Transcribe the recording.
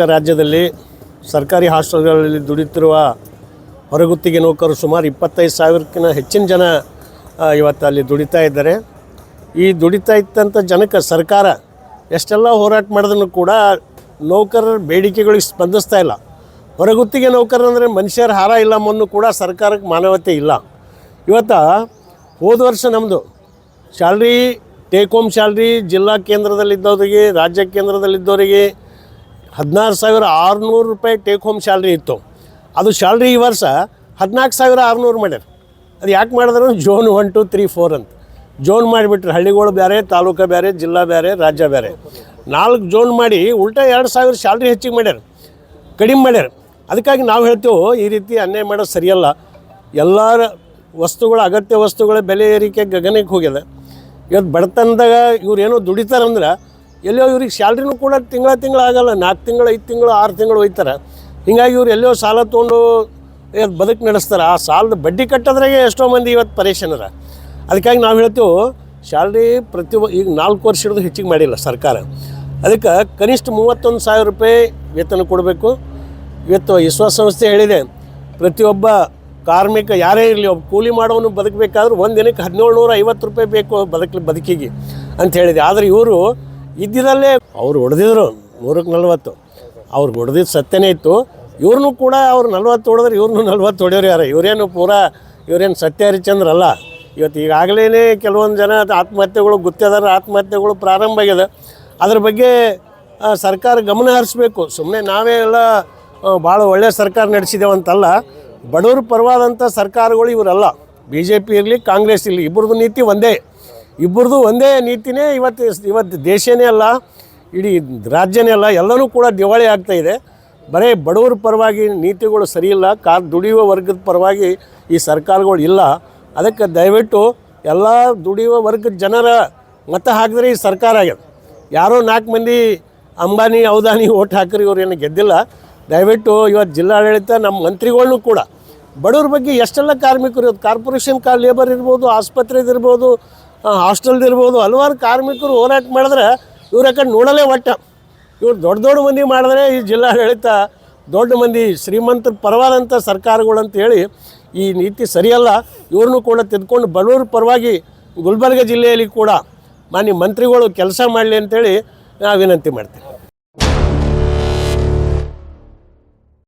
ರಾಜ್ಯದಲ್ಲಿ ಸರ್ಕಾರಿ ಹಾಸ್ಟೆಲ್ಗಳಲ್ಲಿ ದುಡಿತಿರುವ ಹೊರಗುತ್ತಿಗೆ ನೌಕರು ಸುಮಾರು ಇಪ್ಪತ್ತೈದು ಸಾವಿರಕ್ಕಿಂತ ಹೆಚ್ಚಿನ ಜನ ಇವತ್ತು ಅಲ್ಲಿ ದುಡಿತಾ ಇದ್ದಾರೆ. ಈ ದುಡಿತಾ ಇದ್ದಂಥ ಜನಕ್ಕೆ ಸರ್ಕಾರ ಎಷ್ಟೆಲ್ಲ ಹೋರಾಟ ಮಾಡಿದ್ರು ಕೂಡ ನೌಕರರ ಬೇಡಿಕೆಗಳಿಗೆ ಸ್ಪಂದಿಸ್ತಾ ಇಲ್ಲ. ಹೊರಗುತ್ತಿಗೆ ನೌಕರರಂದರೆ ಮನುಷ್ಯರ ಹಾರ ಇಲ್ಲ ಮಣ್ಣು ಕೂಡ ಸರ್ಕಾರಕ್ಕೆ ಮಾನವತೆ ಇಲ್ಲ. ಇವತ್ತು ಹೋದ ವರ್ಷ ನಮ್ಮದು ಸ್ಯಾಲ್ರಿ ಟೇಕ್ ಹೋಮ್ ಸ್ಯಾಲ್ರಿ ಜಿಲ್ಲಾ ಕೇಂದ್ರದಲ್ಲಿದ್ದವರಿಗೆ, ರಾಜ್ಯ ಕೇಂದ್ರದಲ್ಲಿದ್ದವರಿಗೆ ಹದಿನಾರು ಸಾವಿರ ಆರುನೂರು ರೂಪಾಯಿ ಟೇಕ್ ಹೋಮ್ ಸ್ಯಾಲ್ರಿ ಇತ್ತು. ಅದು ಸ್ಯಾಲ್ರಿ ಈ ವರ್ಷ ಹದಿನಾಲ್ಕು ಸಾವಿರ ಆರುನೂರು ಮಾಡ್ಯಾರ. ಅದು ಯಾಕೆ ಮಾಡಿದ್ರು? Zone one two three four ಅಂತ. ಜೋನ್ ಮಾಡಿಬಿಟ್ರೆ ಹಳ್ಳಿಗಳು ಬೇರೆ ತಾಲೂಕು ಬೇರೆ ಜಿಲ್ಲಾ ಬೇರೆ ರಾಜ್ಯ ಬೇರೆ ನಾಲ್ಕು ಜೋನ್ ಮಾಡಿ ಉಲ್ಟಾ ಎರಡು ಸಾವಿರ ಸ್ಯಾಲ್ರಿ ಹೆಚ್ಚಿಗೆ ಮಾಡ್ಯಾರ. ಕಡಿಮೆ ಮಾಡ್ಯಾರ. ಅದಕ್ಕಾಗಿ ನಾವು ಹೇಳ್ತೇವೆ, ಈ ರೀತಿ ಅನ್ಯಾಯ ಮಾಡೋದು ಸರಿಯಲ್ಲ. ಎಲ್ಲರ ವಸ್ತುಗಳ, ಅಗತ್ಯ ವಸ್ತುಗಳ ಬೆಲೆ ಏರಿಕೆ ಗಗನಕ್ಕೆ ಹೋಗ್ಯದ. ಇವತ್ತು ಬಡತನದಾಗ ಇವ್ರು ಏನೋ ದುಡಿತಾರಂದ್ರೆ ಎಲ್ಲೋ ಇವ್ರಿಗೆ ಸ್ಯಾಲ್ರಿನೂ ಕೂಡ ತಿಂಗಳ ತಿಂಗಳ ಆಗಲ್ಲ, ನಾಲ್ಕು ತಿಂಗಳು, ಐದು ತಿಂಗಳು, ಆರು ತಿಂಗಳು ಒಯ್ತಾರೆ ಹಿಂಗಾಗಿ ಇವ್ರು ಎಲ್ಲೋ ಸಾಲ ತೊಗೊಂಡು ಬದುಕು ನಡೆಸ್ತಾರೆ. ಆ ಸಾಲದ ಬಡ್ಡಿ ಕಟ್ಟೋದ್ರಾಗೆ ಎಷ್ಟೋ ಮಂದಿ ಇವತ್ತು ಪರೇಶಾನರ. ಅದಕ್ಕಾಗಿ ನಾವು ಹೇಳ್ತೇವೆ, ಸ್ಯಾಲ್ರಿ ಪ್ರತಿ ಈಗ ನಾಲ್ಕು ವರ್ಷ ಹಿಡಿದು ಹೆಚ್ಚಿಗೆ ಮಾಡಿಲ್ಲ ಸರ್ಕಾರ. ಅದಕ್ಕೆ ಕನಿಷ್ಠ ಮೂವತ್ತೊಂದು ಸಾವಿರ ರೂಪಾಯಿ ವೇತನ ಕೊಡಬೇಕು. ಇವತ್ತು ವಿಶ್ವಸಂಸ್ಥೆ ಹೇಳಿದೆ, ಪ್ರತಿಯೊಬ್ಬ ಕಾರ್ಮಿಕ ಯಾರೇ ಇರಲಿ, ಒಬ್ಬ ಕೂಲಿ ಮಾಡೋನು ಬದುಕಬೇಕಾದ್ರೂ ಒಂದು ದಿನಕ್ಕೆ ಹದಿನೇಳು ನೂರ ಐವತ್ತು ರೂಪಾಯಿ ಬೇಕು ಬದುಕಲಿ, ಬದುಕಿಗೆ ಅಂತ ಹೇಳಿದೆ. ಆದರೆ ಇವರು ಇದ್ದಿದ್ದಲ್ಲೇ ಅವ್ರು ಹೊಡೆದಿದ್ರು ನೂರಕ್ಕೆ ನಲ್ವತ್ತು. ಅವ್ರಿಗೆ ಹೊಡೆದಿದ್ದು ಸತ್ಯನೇ ಇತ್ತು. ಇವ್ರನ್ನೂ ಕೂಡ ಅವ್ರು ನಲ್ವತ್ತು ಹೊಡೆದ್ರೆ ಇವ್ರನ್ನೂ ನಲ್ವತ್ತು ಹೊಡೆಯೋರು ಯಾರು? ಇವರೇನು ಪೂರಾ ಇವರೇನು ಸತ್ಯ ಹರಿಚಂದ್ರ ಅಲ್ಲ ಇವತ್ತು ಈಗಾಗಲೇ ಕೆಲವೊಂದು ಜನ ಆತ್ಮಹತ್ಯೆಗಳು ಗುತ್ತೇದಾರ ಆತ್ಮಹತ್ಯೆಗಳು ಪ್ರಾರಂಭ ಆಗಿದೆ. ಅದ್ರ ಬಗ್ಗೆ ಸರ್ಕಾರ ಗಮನ ಹರಿಸ್ಬೇಕು. ಸುಮ್ಮನೆ ನಾವೇ ಎಲ್ಲ ಭಾಳ ಒಳ್ಳೆಯ ಸರ್ಕಾರ ನಡೆಸಿದ್ದೇವೆ ಅಂತಲ್ಲ ಬಡವ್ರ ಪರವಾದಂಥ ಸರ್ಕಾರಗಳು ಇವರಲ್ಲ. ಬಿ ಜೆ ಪಿ ಇರಲಿ, ಕಾಂಗ್ರೆಸ್ ಇರಲಿ, ಇಬ್ಬರದು ನೀತಿ ಒಂದೇ. ಇಬ್ಬರದು ಒಂದೇ ನೀತಿನೇ ಇವತ್ತು ಇವತ್ತು ದೇಶನೇ ಅಲ್ಲ, ಇಡೀ ರಾಜ್ಯನೇ ಅಲ್ಲ, ಎಲ್ಲನೂ ಕೂಡ ದಿವಾಳಿ ಆಗ್ತಾ ಇದೆ. ಬರೀ ಬಡವರ ಪರವಾಗಿ ನೀತಿಗಳು ಸರಿಯಿಲ್ಲ ಕಾ ದುಡಿಯುವ ವರ್ಗದ ಪರವಾಗಿ ಈ ಸರ್ಕಾರಗಳು ಇಲ್ಲ. ಅದಕ್ಕೆ ದಯವಿಟ್ಟು ಎಲ್ಲ ದುಡಿಯುವ ವರ್ಗದ ಜನರ ಮತ ಹಾಕಿದ್ರೆ ಈ ಸರ್ಕಾರ ಆಗ್ಯದ. ಯಾರೋ ನಾಲ್ಕು ಮಂದಿ ಅಂಬಾನಿ, ಔದಾನಿ ಓಟ್ ಹಾಕ್ರಿ ಇವ್ರು ಏನು ಗೆದ್ದಿಲ್ಲ. ದಯವಿಟ್ಟು ಇವತ್ತು ಜಿಲ್ಲಾಡಳಿತ, ನಮ್ಮ ಮಂತ್ರಿಗಳನ್ನೂ ಕೂಡ ಬಡವ್ರ ಬಗ್ಗೆ ಎಷ್ಟೆಲ್ಲ ಕಾರ್ಮಿಕರು ಇವತ್ತು ಕಾರ್ಪೊರೇಷನ್ ಕಾ ಲೇಬರ್ ಇರ್ಬೋದು ಆಸ್ಪತ್ರೆದಿರ್ಬೋದು ಹಾಸ್ಟೆಲ್ದಿರ್ಬೋದು ಹಲವಾರು ಕಾರ್ಮಿಕರು ಹೋರಾಟ ಮಾಡಿದ್ರೆ ಇವ್ರ ಕಡೆ ನೋಡಲೇ ಒಟ್ಟ. ಇವ್ರು ದೊಡ್ಡ ದೊಡ್ಡ ಮಂದಿ ಮಾಡಿದ್ರೆ ಈ ಜಿಲ್ಲಾಡಳಿತ ದೊಡ್ಡ ಮಂದಿ, ಶ್ರೀಮಂತರ ಪರವಾದಂಥ ಸರ್ಕಾರಗಳು ಅಂತ ಹೇಳಿ ಈ ನೀತಿ ಸರಿಯಲ್ಲ. ಇವ್ರನ್ನೂ ಕೂಡ ತೆಗೆದುಕೊಂಡು ಬಡವರ ಪರವಾಗಿ ಗುಲ್ಬರ್ಗ ಜಿಲ್ಲೆಯಲ್ಲಿ ಕೂಡ ಮಾನ್ಯ ಮಂತ್ರಿಗಳು ಕೆಲಸ ಮಾಡಲಿ ಅಂತೇಳಿ ನಾವು ವಿನಂತಿ ಮಾಡ್ತೀನಿ